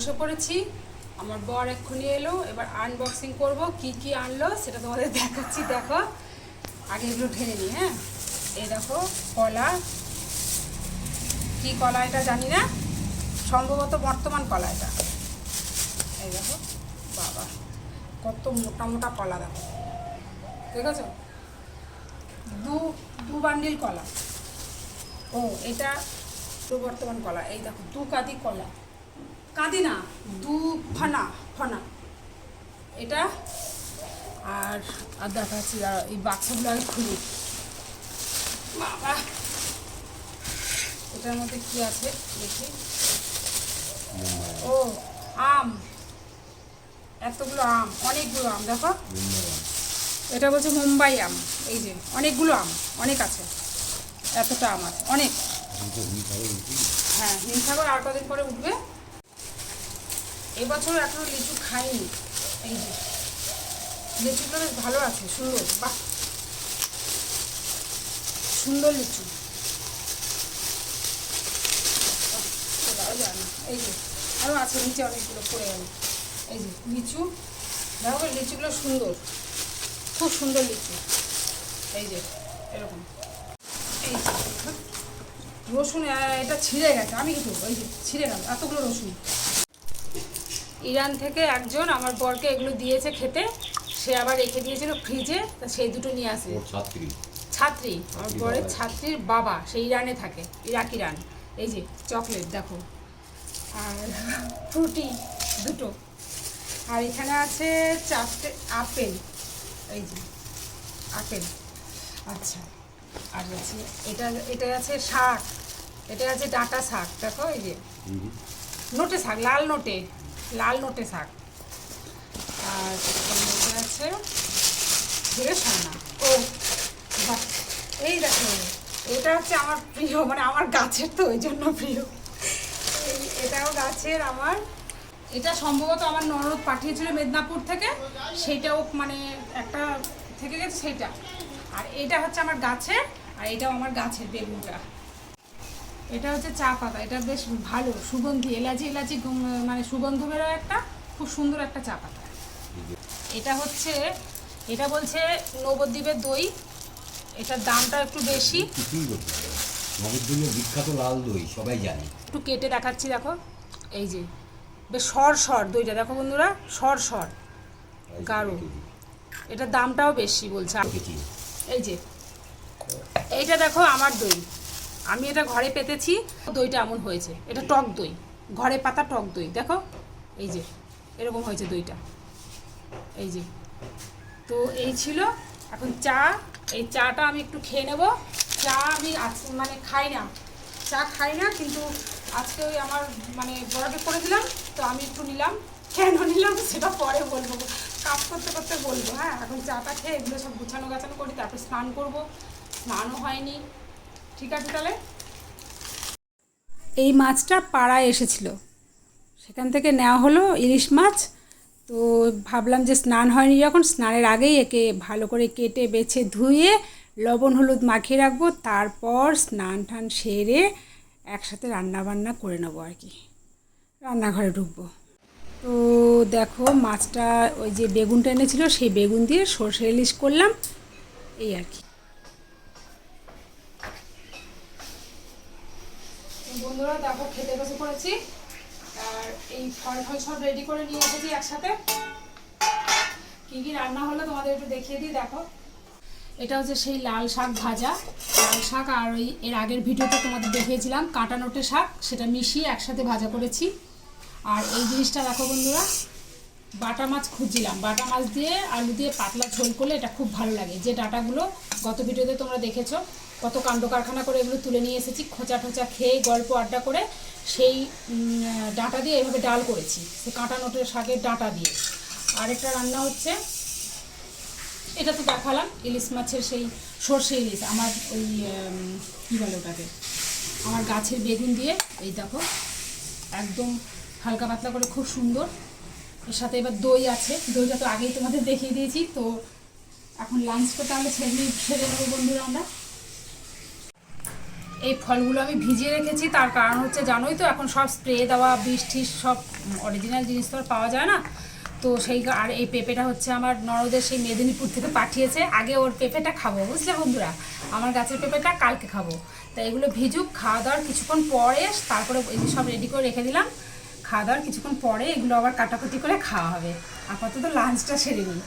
বসে পড়েছি। আমার বর এক্ষুনি এলো, এবার আনবক্সিং করব, কি কি আনলো সেটা তোমাদের দেখাচ্ছি, দেখো। আগে এগুলো ঢেলে নিই হ্যাঁ? এই দেখো, কলা। কি কলা এটা জানি না। সম্ভবত বর্তমান কলা এটা। এই দেখো, বাবা, কত মোটা মোটা কলা দেখো। দেখেছ? দু দু বান্ডিল কলা। ও, এটা বর্তমান কলা। এই দেখো, দু কাঁদি কলা। কাঁদি না, দু ফনা ফনা। এটা আর আর দেখাচ্ছি এই বাক্সগুলো আমি খুলি। বাবা! এটার মধ্যে কি আছে দেখি? ও, আম। এতগুলো আম, অনেকগুলো আম, দেখো। এটা বলছে মুম্বাই আম, এই যে, অনেকগুলো আম, অনেক আছে। এতটা আম আছে, অনেক। হ্যাঁ হিমসাগর আর কদিন পরে উঠবে? এবছর এখনও লিচু খাইনি। এই যে, লিচুগুলো বেশ ভালো আছে, সুন্দর, বাহ। সুন্দর লিচু। এই যে আরও আছে, নিচে অনেকগুলো পড়ে গেল। এই যে, লিচু, দেখো লিচুগুলো সুন্দর। খুব সুন্দর লিচু। এই যে, এরকম। এই যে রসুন এটা ছিঁড়ে গেছে, আমি কিছু ওই যে, ছিঁড়ে গেল, এতগুলো রসুন। ইরান থেকে একজন আমার বরকে এগুলো দিয়েছে খেতে সে আবার রেখে দিয়েছিল ফ্রিজে তা সেই দুটো নিয়ে আসে। ছাত্রী। ছাত্রী আমার বরের ছাত্রীর বাবা সে ইরানে থাকে ইরাক ইরান। এই যে চকলেট দেখো। আর ফ্রুটি দুটো। আর এখানে আছে চারটে আপেল। এই যে আপেল। আচ্ছা আর আছে এটা এটা আছে শাক। এটা আছে ডাটা শাক দেখো এই যে। নোটে শাক লাল নোটে। লাল নোটে শাক। আর মধ্যে আছে ধীরে না ও এই দেখো, এটা হচ্ছে আমার প্রিয় মানে আমার গাছের তো ওই জন্য প্রিয়। এটাও গাছের আমার। এটা সম্ভবত আমার ননদ পাঠিয়েছিল মেদিনীপুর থেকে, সেইটাও মানে একটা থেকে গেছে, সেইটা। আর এটা হচ্ছে আমার গাছের, আর এটাও আমার গাছের বেগুনটা। এটা হচ্ছে চা পাতা এটা বেশ ভালো সুগন্ধি এলাচি এলাচি মানে সুগন্ধ বেরোয় একটা খুব সুন্দর একটা চা পাতা। এটা হচ্ছে এটা বলছে নবদ্বীপের দই এটার দামটা একটু বেশি। নবদ্বীপের বিখ্যাত লাল দই সবাই জানে। একটু কেটে দেখাচ্ছি দেখো এই যে বেশ সর সর দইটা দেখো বন্ধুরা সর সর গাঢ়। এটার দামটাও বেশি বলছে। এই যে এইটা দেখো আমার দই। আমি এটা ঘরে পেতেছি, দইটা এমন হয়েছে। এটা টক দই, ঘরে পাতা টক দই, দেখো? এই যে, এরকম হয়েছে দইটা। এই যে। তো এই ছিল এখন চা। এই চাটা আমি একটু খেয়ে নেব। চা আমি মানে খাই না। চা খাই না, কিন্তু আজকে ওই আমার মানে বড়কে করে দিলাম তো আমি একটু নিলাম। কেন নিলাম সেটা পরে বলব। কাজ করতে করতে বলব হ্যাঁ? এখন চাটা খেয়ে এগুলো সব গুছানো গাছানো করি, তারপর স্নান করব। স্নানও হয়নি। ঠিক আছে তাহলে? এই মাছটা পাড়ায় এসেছিল। সেখান থেকে নেওয়া হলো ইলিশ মাছ। তো ভাবলাম যে স্নান হয়নি যখন, স্নানের আগেই একে ভালো করে কেটে, বেছে, ধুয়ে লবণ, হলুদ মাখিয়ে রাখব। তারপর স্নান টান সেরে একসাথে রান্না বান্না করে নেব আর কি। রান্নাঘরে ঢুকবো। তো দেখো মাছটা ওই যে বেগুনটা এনেছিল, সেই বেগুন দিয়ে সর্ষে ইলিশ করলাম। এই আর কি। বন্ধুরা, দেখো, খেতে বসে পড়েছি। আর এই ফল ফল সব রেডি করে নিয়ে এসেছি একসাথে। কি কি রান্না হলো তোমাদের একটু দেখিয়ে দিই, দেখো। এটা হচ্ছে সেই লাল শাক ভাজা। লাল শাক আর ওই এর আগের ভিডিওতে তোমাদের দেখিয়েছিলাম, কাঁটা নোটে শাক, সেটা মিশিয়ে একসাথে ভাজা করেছি। আর এই জিনিসটা দেখো বন্ধুরা, বাটা মাছ খুঁজছিলাম। বাটা মাছ দিয়ে আলু দিয়ে পাতলা ঝোল করলে এটা খুব ভালো লাগে। যে ডাটাগুলো গত ভিডিওতে তোমরা দেখেছ কত কাণ্ড কারখানা করে এগুলো তুলে নিয়ে এসেছি, খোঁচা ঠোঁচা খেয়ে গল্প আড্ডা করে সেই ডাটা দিয়ে এভাবে ডাল করেছি, সে কাঁটা নোটের শাকের ডাটা দিয়ে। আরেকটা রান্না হচ্ছে, এটা তো দেখালাম, ইলিশ মাছের সেই সর্ষে ইলিশ, আমার ওই কী বলে ওটাকে, আমার গাছের বেগুন দিয়ে, এই দেখো, একদম হালকা পাতলা করে খুব সুন্দর। এর সাথে এবার দই আছে, দইটা তো আগেই তোমাদের দেখিয়ে দিয়েছি, তো এখন লাঞ্চটা তাহলে ছেড়ে সেরে নেব বন্ধুরা আমরা। এই ফলগুলো আমি ভিজিয়ে রেখেছি, তার কারণ হচ্ছে জানোই তো, এখন সব স্প্রে দেওয়া, বিষ টিস সব অরিজিনাল জিনিস তো আর পাওয়া যায় না। তো সেই আর এই পেঁপেটা হচ্ছে আমার নরদের সেই মেদিনীপুর থেকে পাঠিয়েছে, আগে ওর পেঁপেটা খাব, বুঝলে বন্ধুরা? আমার গাছের পেঁপেটা কালকে খাব। তাই এগুলো ভিজুক, খাওয়া দাওয়ার কিছুক্ষণ পরে তারপরে এগুলো সব রেডি করে রেখে দিলাম, খাওয়া দাওয়ার কিছুক্ষণ পরে এগুলো আবার কাটাকুটি করে খাওয়া হবে। আপাতত লাঞ্চটা সেরে নিই।